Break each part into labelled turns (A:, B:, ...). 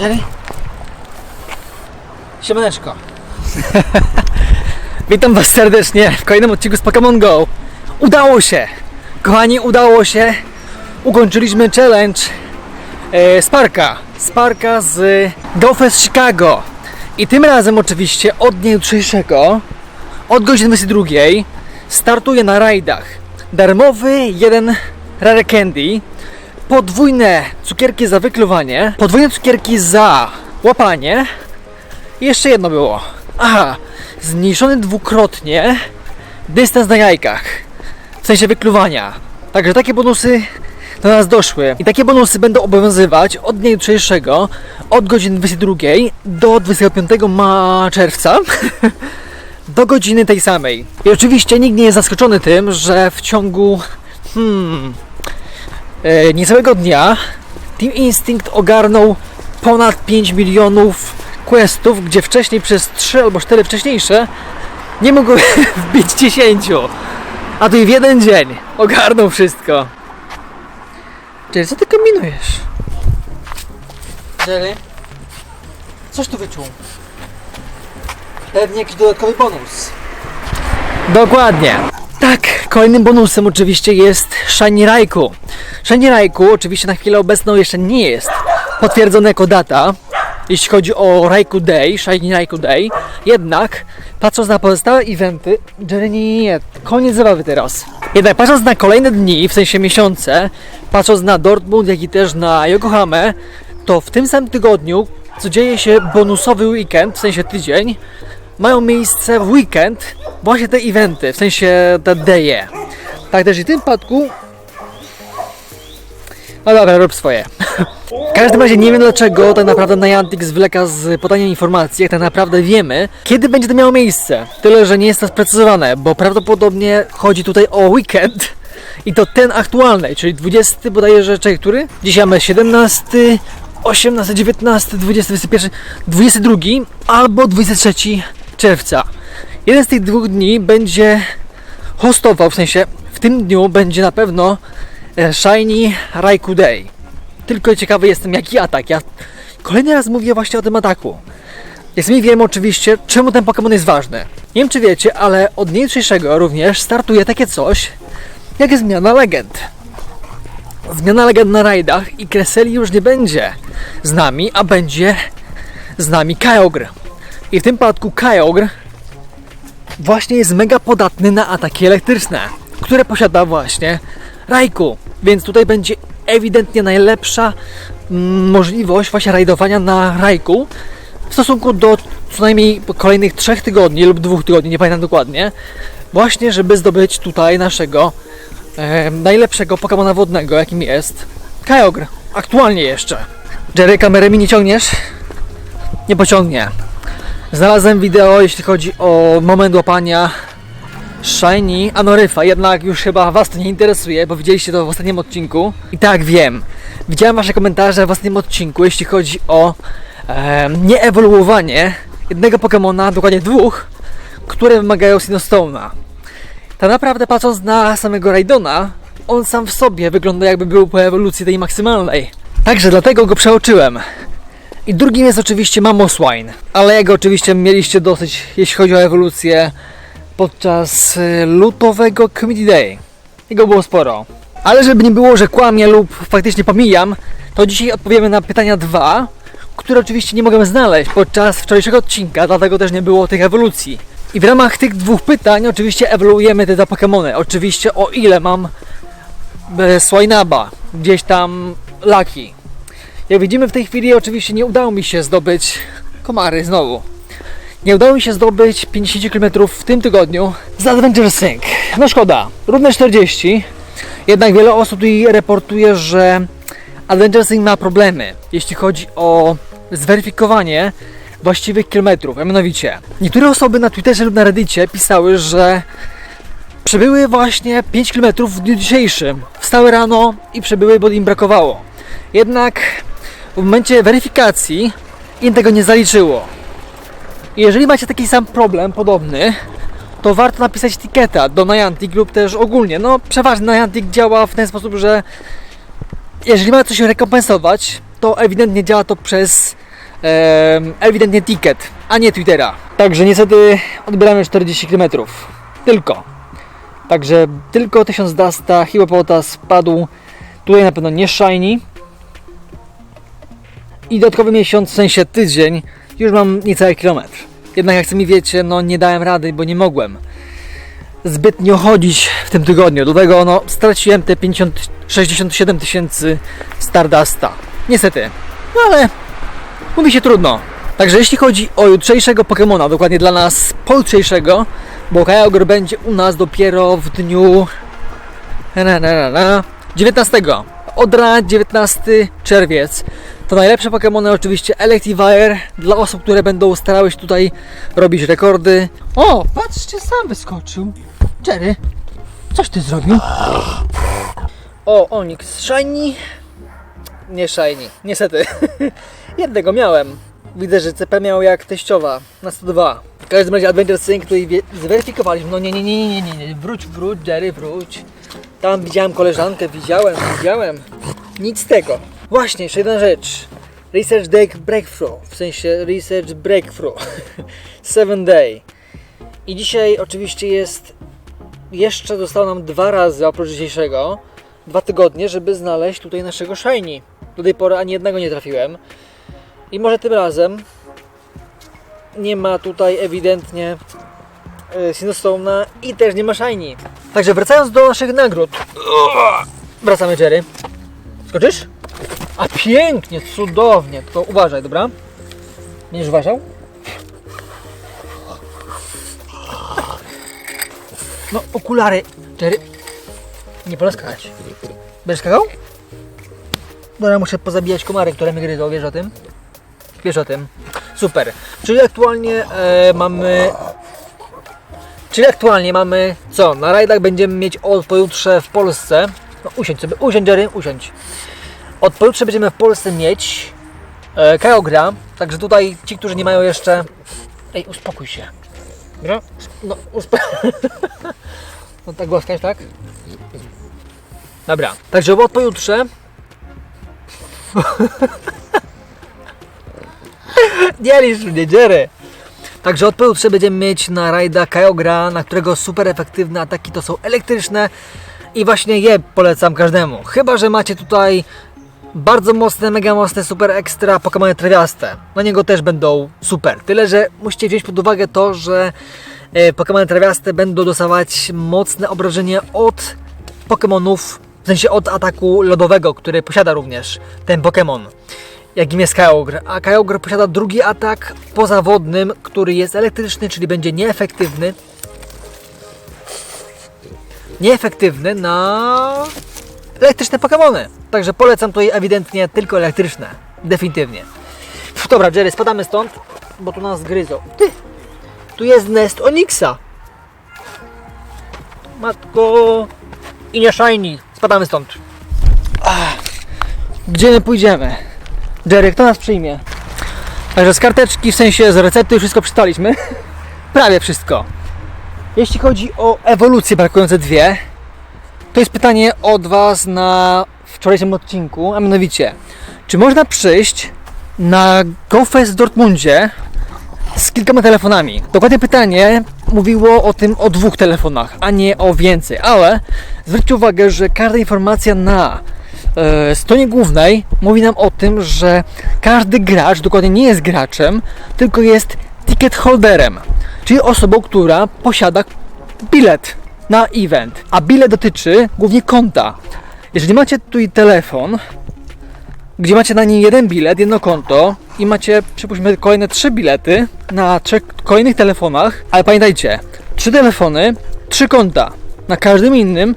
A: Jerry? Siemaneczko. Witam Was serdecznie w kolejnym odcinku z Pokémon Go. Udało się! Kochani, udało się! Ukończyliśmy challenge e, Sparka. Sparka z GoFest Chicago. I tym razem oczywiście od dnia jutrzejszego, od godziny 22 startuję na rajdach. Darmowy jeden Rare Candy, podwójne cukierki za wykluwanie, podwójne cukierki za łapanie i jeszcze jedno było. Aha, zmniejszony dwukrotnie dystans na jajkach, w sensie wykluwania. Także takie bonusy do nas doszły. I takie bonusy będą obowiązywać od dnia jutrzejszego, od godziny 22 do 25 ma czerwca. do godziny tej samej. I oczywiście nikt nie jest zaskoczony tym, że w ciągu hmm, niecałego dnia Team Instinct ogarnął ponad 5 milionów questów, gdzie wcześniej przez 3 albo 4 wcześniejsze nie mogły wbić 10. A tu i w jeden dzień ogarnął wszystko. Jerry, co ty kombinujesz? Jerry? Coś tu wyczuł. Pewnie jakiś dodatkowy bonus. Dokładnie. Tak, kolejnym bonusem oczywiście jest Shiny Raikou. Shiny Raikou oczywiście na chwilę obecną jeszcze nie jest potwierdzone jako data, jeśli chodzi o Raikou Day, Shiny Raikou Day. Jednak, patrząc na pozostałe eventy, nie, nie, nie, koniec zabawy teraz. Jednak patrząc na kolejne dni, w sensie miesiące, patrząc na Dortmund, jak i też na Yokohamę, to w tym samym tygodniu, co dzieje się bonusowy weekend, w sensie tydzień, mają miejsce w weekend właśnie te eventy, w sensie te deje. Tak też i w tym przypadku. No dobra, rób swoje. W każdym razie nie wiem dlaczego tak naprawdę Niantic zwleka z podaniem informacji, jak tak naprawdę wiemy, kiedy będzie to miało miejsce. Tyle, że nie jest to sprecyzowane, bo prawdopodobnie chodzi tutaj o weekend i to ten aktualny, czyli 20 bodajże, czekaj, który? Dzisiaj mamy 17, 18, 19, 20, 21, 22 albo 23 czerwca. Jeden z tych dwóch dni będzie hostował, w sensie w tym dniu będzie na pewno e, Shiny Raikou Day. Tylko ciekawy jestem jaki atak. Ja kolejny raz mówię właśnie o tym ataku. Jak sami wiemy oczywiście, czemu ten Pokémon jest ważny. Nie wiem czy wiecie, ale od dnia jutrzejszego również startuje takie coś jak zmiana legend. Zmiana legend na rajdach i Kreseli już nie będzie z nami, a będzie z nami Kyogre. I w tym przypadku Kyogre właśnie jest mega podatny na ataki elektryczne, które posiada właśnie Raikou. Więc tutaj będzie ewidentnie najlepsza mm, możliwość właśnie rajdowania na Raikou w stosunku do co najmniej kolejnych trzech tygodni lub dwóch tygodni, nie pamiętam dokładnie, właśnie żeby zdobyć tutaj naszego e, najlepszego Pokemona wodnego, jakim jest Kyogre. Aktualnie jeszcze. Jerry, kamerę mi nie ciągniesz? Nie pociągnie. Znalazłem wideo, jeśli chodzi o moment łapania Shiny Anoryfa, jednak już chyba Was to nie interesuje, bo widzieliście to w ostatnim odcinku. I tak wiem, widziałem Wasze komentarze w ostatnim odcinku, jeśli chodzi o e, nieewoluowanie jednego Pokemona, dokładnie dwóch, które wymagają Sinnostone'a. Tak naprawdę patrząc na samego Raidona, on sam w sobie wygląda jakby był po ewolucji tej maksymalnej. Także dlatego go przeoczyłem. I drugim jest oczywiście Mamoswine, ale jego oczywiście mieliście dosyć, jeśli chodzi o ewolucję podczas y, lutowego Community Day. Jego było sporo. Ale żeby nie było, że kłamię lub faktycznie pomijam, to dzisiaj odpowiemy na pytania dwa, które oczywiście nie mogłem znaleźć podczas wczorajszego odcinka, dlatego też nie było tych ewolucji. I w ramach tych dwóch pytań oczywiście ewoluujemy te dwa Pokémony. Oczywiście o ile mam e, Swinaba, gdzieś tam Lucky. Jak widzimy w tej chwili oczywiście nie udało mi się zdobyć komary znowu. Nie udało mi się zdobyć 50 km w tym tygodniu z Adventure Sync. No szkoda, równe 40. Jednak wiele osób reportuje, że Adventure Sync ma problemy, jeśli chodzi o zweryfikowanie właściwych kilometrów. A mianowicie, niektóre osoby na Twitterze lub na Reddicie pisały, że przebyły właśnie 5 km w dniu dzisiejszym. Wstały rano i przebyły, bo im brakowało. Jednak w momencie weryfikacji im tego nie zaliczyło. Jeżeli macie taki sam problem, podobny, to warto napisać etykieta do Niantic lub też ogólnie. No, przeważnie Niantic działa w ten sposób, że jeżeli ma coś rekompensować, to ewidentnie działa to przez em, ewidentnie ticket, a nie Twittera. Także niestety odbieramy 40 km. Tylko. Także tylko 1000 Dasta, Hippopotas spadł. Tutaj na pewno nie shiny. I dodatkowy miesiąc, w sensie tydzień, już mam niecały kilometr. Jednak jak sami wiecie, no nie dałem rady, bo nie mogłem zbytnio chodzić w tym tygodniu. Do tego no, straciłem te 50, 67 tysięcy Stardusta. Niestety. No ale mówi się trudno. Także jeśli chodzi o jutrzejszego Pokemona, dokładnie dla nas pojutrzejszego, bo Kyogre będzie u nas dopiero w dniu na, na, na, na, 19. Od rana 19 czerwiec. To najlepsze Pokemony oczywiście Electivire dla osób, które będą starały się tutaj robić rekordy. O, patrzcie, sam wyskoczył. Jerry, coś ty zrobił? O, Onyx Shiny. Nie Shiny, niestety. Jednego miałem. Widzę, że CP miał jak teściowa na 102. W każdym razie Adventure Sync tutaj zweryfikowaliśmy. No nie, nie, nie, nie, nie, nie. Wróć, wróć, Jerry, wróć. Tam widziałem koleżankę, widziałem, widziałem. Nic z tego. Właśnie, jeszcze jedna rzecz. Research Deck Breakthrough, w sensie Research Breakthrough. 7 Day. I dzisiaj oczywiście jest jeszcze zostało nam dwa razy oprócz dzisiejszego dwa tygodnie, żeby znaleźć tutaj naszego shiny. Do tej pory ani jednego nie trafiłem. I może tym razem nie ma tutaj ewidentnie e, Sinnostone'a i też nie ma shiny. Także wracając do naszych nagród. Wracamy Jerry. Skoczysz? A pięknie, cudownie. Tylko uważaj, dobra? Będziesz uważał? No, okulary. Jerry. Nie wolno skakać. Będziesz skakał? Dobra, muszę pozabijać komary, które mnie gryzą, wiesz o tym? Wiesz o tym. Super. Czyli aktualnie e, mamy... Czyli aktualnie mamy co? Na rajdach będziemy mieć od pojutrze w Polsce. No usiądź sobie, usiądź Jerry, usiądź. Od pojutrze będziemy w Polsce mieć e, Kaogra. Także tutaj ci, którzy nie mają jeszcze... Ej, uspokój się. Dobra? No, uspokój. No tak głaskać, tak? Dobra. Także od pojutrze Nie licz mnie, Jerry. Także od pojutrze będziemy mieć na rajda Kaiogra, na którego super efektywne ataki to są elektryczne i właśnie je polecam każdemu. Chyba, że macie tutaj bardzo mocne, mega mocne, super ekstra Pokémony trawiaste. Na niego też będą super. Tyle, że musicie wziąć pod uwagę to, że e, Pokémony trawiaste będą dostawać mocne obrażenie od Pokémonów, w sensie od ataku lodowego, który posiada również ten Pokémon jakim jest Kyogre. A Kyogre posiada drugi atak pozawodnym, który jest elektryczny, czyli będzie nieefektywny. Nieefektywny na elektryczne Pokémony. Także polecam tutaj ewidentnie tylko elektryczne. Definitywnie. Dobra, Jerry, spadamy stąd, bo tu nas gryzą. Ty! Tu jest nest Onyxa. Matko! I nie shiny. Spadamy stąd. Ach. Gdzie my pójdziemy? Jerry, kto nas przyjmie? Także z karteczki, w sensie z recepty już wszystko przeczytaliśmy. Prawie wszystko. Jeśli chodzi o ewolucje brakujące dwie, to jest pytanie od Was na wczorajszym odcinku, a mianowicie, czy można przyjść na GoFest w Dortmundzie z kilkoma telefonami? Dokładnie pytanie mówiło o tym o dwóch telefonach, a nie o więcej, ale zwróćcie uwagę, że każda informacja na e, stronie głównej mówi nam o tym, że każdy gracz dokładnie nie jest graczem, tylko jest ticket holderem, czyli osobą, która posiada bilet na event. A bilet dotyczy głównie konta. Jeżeli macie tutaj telefon, gdzie macie na nim jeden bilet, jedno konto i macie, przypuśćmy, kolejne trzy bilety na trzech kolejnych telefonach, ale pamiętajcie, trzy telefony, trzy konta. Na każdym innym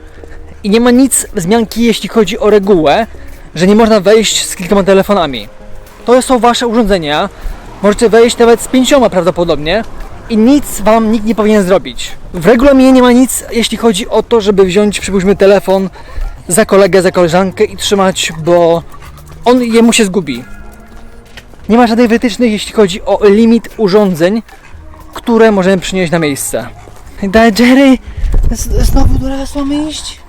A: i nie ma nic wzmianki, jeśli chodzi o regułę, że nie można wejść z kilkoma telefonami. To są wasze urządzenia. Możecie wejść nawet z pięcioma prawdopodobnie i nic wam nikt nie powinien zrobić. W regulaminie nie ma nic, jeśli chodzi o to, żeby wziąć, przypuśćmy, telefon za kolegę, za koleżankę i trzymać, bo on jemu się zgubi. Nie ma żadnych wytycznych, jeśli chodzi o limit urządzeń, które możemy przynieść na miejsce. Daj Jerry, znowu do lasu mamy iść?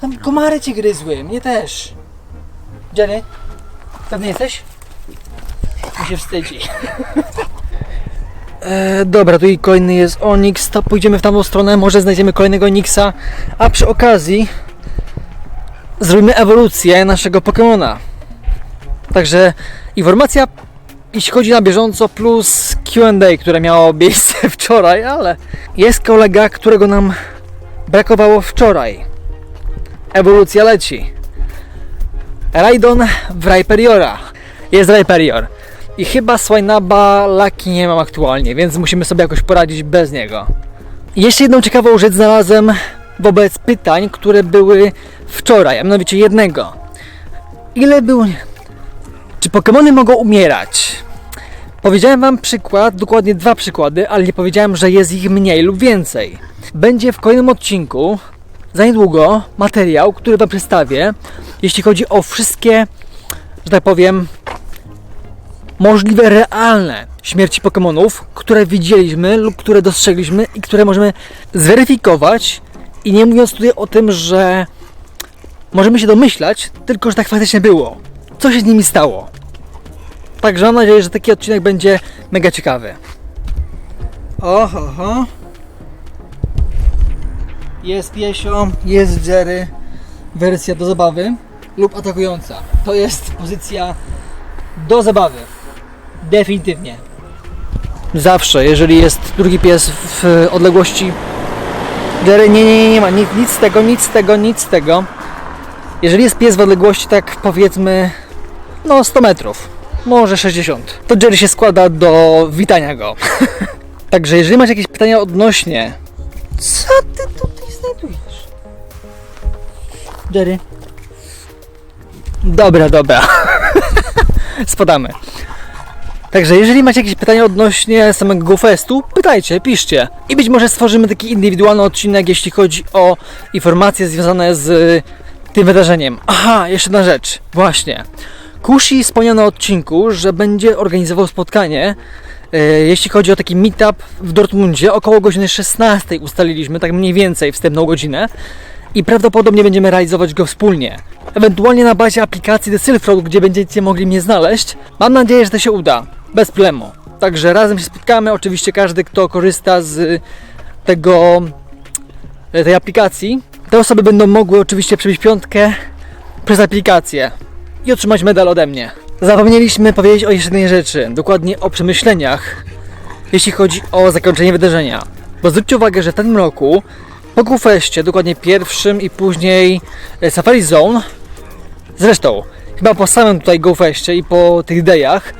A: Tam komary cię gryzły, mnie też. Jerry, pewny jesteś? Mi się wstydzi. E, dobra, tu i kolejny jest Onyx, to pójdziemy w tamtą stronę, może znajdziemy kolejnego Onyxa, a przy okazji zrobimy ewolucję naszego Pokemona. Także informacja, jeśli chodzi na bieżąco, plus QA, które miało miejsce wczoraj, ale jest kolega, którego nam brakowało wczoraj. Ewolucja leci. Raidon w Rhyperiora. Jest Rhyperior. I chyba Swinaba Lucky nie mam aktualnie, więc musimy sobie jakoś poradzić bez niego. Jeszcze jedną ciekawą rzecz znalazłem wobec pytań, które były wczoraj, a mianowicie jednego. Ile był... Czy Pokémony mogą umierać? Powiedziałem Wam przykład, dokładnie dwa przykłady, ale nie powiedziałem, że jest ich mniej lub więcej. Będzie w kolejnym odcinku, za niedługo, materiał, który Wam przedstawię, jeśli chodzi o wszystkie, że tak powiem, możliwe realne śmierci Pokémonów, które widzieliśmy lub które dostrzegliśmy i które możemy zweryfikować i nie mówiąc tutaj o tym, że możemy się domyślać, tylko że tak faktycznie było. Co się z nimi stało? Także mam nadzieję, że taki odcinek będzie mega ciekawy. Oho. Jest piesio, jest Jerry, wersja do zabawy lub atakująca. To jest pozycja do zabawy. Definitywnie. Zawsze, jeżeli jest drugi pies w odległości. Jerry, nie, nie, nie, nie ma nic, nic z tego, nic z tego, nic z tego. Jeżeli jest pies w odległości, tak powiedzmy, no 100 metrów, może 60, to Jerry się składa do witania go. Także jeżeli macie jakieś pytania odnośnie. Co ty 4. Dobra, dobra. Spadamy. Także jeżeli macie jakieś pytania odnośnie samego GoFestu, pytajcie, piszcie. I być może stworzymy taki indywidualny odcinek, jeśli chodzi o informacje związane z y, tym wydarzeniem. Aha, jeszcze jedna rzecz. Właśnie. Kusi wspomniał na odcinku, że będzie organizował spotkanie, y, jeśli chodzi o taki meetup w Dortmundzie, około godziny 16 ustaliliśmy, tak mniej więcej wstępną godzinę i prawdopodobnie będziemy realizować go wspólnie. Ewentualnie na bazie aplikacji The Silk Road, gdzie będziecie mogli mnie znaleźć. Mam nadzieję, że to się uda. Bez problemu. Także razem się spotkamy. Oczywiście każdy, kto korzysta z tego e, tej aplikacji, te osoby będą mogły oczywiście przebić piątkę przez aplikację i otrzymać medal ode mnie. Zapomnieliśmy powiedzieć o jeszcze jednej rzeczy, dokładnie o przemyśleniach, jeśli chodzi o zakończenie wydarzenia. Bo zwróćcie uwagę, że w tym roku po Gufeście, dokładnie pierwszym i później e, Safari Zone, zresztą chyba po samym tutaj Gufeście i po tych dejach,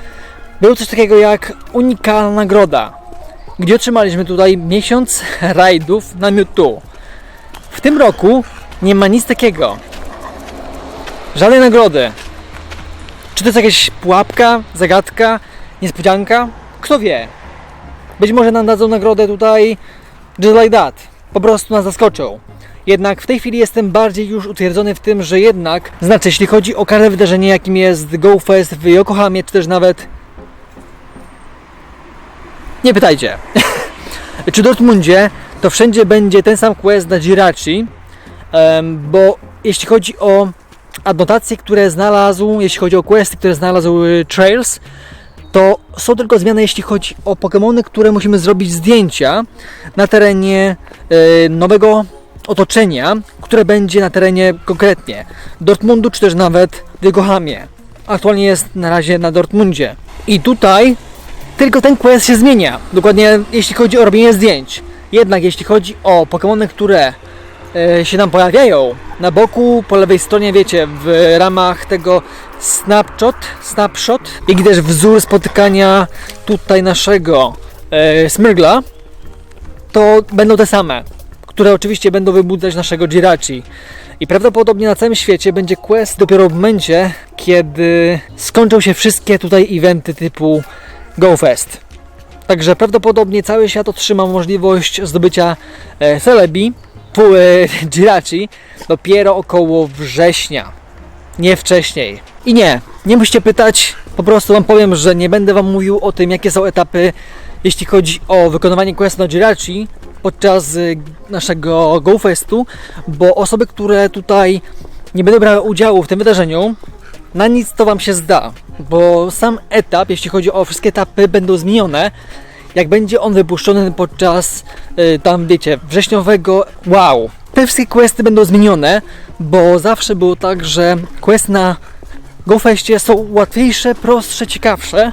A: było coś takiego jak unikalna nagroda, gdzie otrzymaliśmy tutaj miesiąc rajdów na Mewtwo. W tym roku nie ma nic takiego. Żadnej nagrody. Czy to jest jakaś pułapka, zagadka, niespodzianka? Kto wie? Być może nam dadzą nagrodę tutaj just like that. Po prostu nas zaskoczą. Jednak w tej chwili jestem bardziej już utwierdzony w tym, że jednak, znaczy jeśli chodzi o każde wydarzenie, jakim jest GoFest w Yokohamie, czy też nawet... Nie pytajcie. czy Dortmundzie, to wszędzie będzie ten sam quest na Jirachi, bo jeśli chodzi o adnotacje, które znalazł, jeśli chodzi o questy, które znalazł y, Trails, to są tylko zmiany, jeśli chodzi o Pokémony, które musimy zrobić zdjęcia na terenie nowego otoczenia, które będzie na terenie konkretnie Dortmundu, czy też nawet w Yokohamie. Aktualnie jest na razie na Dortmundzie. I tutaj tylko ten quest się zmienia. Dokładnie jeśli chodzi o robienie zdjęć. Jednak jeśli chodzi o Pokémony, które e, się nam pojawiają na boku, po lewej stronie, wiecie, w ramach tego snapshot, snapshot, jak i też wzór spotykania tutaj naszego e, Smyrgla, to będą te same, które oczywiście będą wybudzać naszego Jirachi. I prawdopodobnie na całym świecie będzie quest dopiero w momencie, kiedy skończą się wszystkie tutaj eventy typu GoFest. Także prawdopodobnie cały świat otrzyma możliwość zdobycia e, Celebi, pół e, Jirachi dopiero około września. Nie wcześniej. I nie, nie musicie pytać, po prostu Wam powiem, że nie będę Wam mówił o tym, jakie są etapy, jeśli chodzi o wykonywanie questu na Jirachi podczas y, naszego GoFestu, bo osoby, które tutaj nie będą brały udziału w tym wydarzeniu, na nic to Wam się zda, bo sam etap, jeśli chodzi o wszystkie etapy, będą zmienione, jak będzie on wypuszczony podczas y, tam, wiecie, wrześniowego wow. Te wszystkie questy będą zmienione, bo zawsze było tak, że questy na GoFestie są łatwiejsze, prostsze, ciekawsze,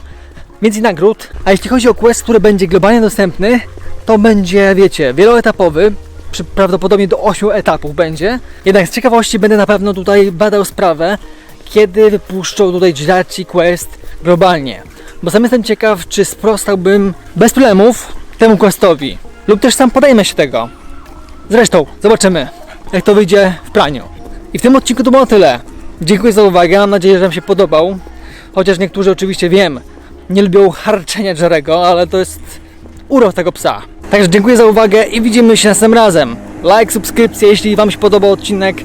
A: więcej nagród, a jeśli chodzi o quest, który będzie globalnie dostępny, to będzie, wiecie, wieloetapowy, prawdopodobnie do 8 etapów będzie. Jednak z ciekawości będę na pewno tutaj badał sprawę, kiedy wypuszczą tutaj Jirachi Quest globalnie. Bo sam jestem ciekaw, czy sprostałbym bez problemów temu questowi. Lub też sam podejmę się tego. Zresztą, zobaczymy, jak to wyjdzie w praniu. I w tym odcinku to było tyle. Dziękuję za uwagę, mam nadzieję, że Wam się podobał. Chociaż niektórzy oczywiście wiem, nie lubią harczenia Jarego, ale to jest urok tego psa. Także dziękuję za uwagę i widzimy się następnym razem. Like, subskrypcja, jeśli Wam się podobał odcinek.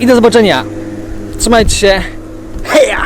A: I do zobaczenia. Trzymajcie się. Heja!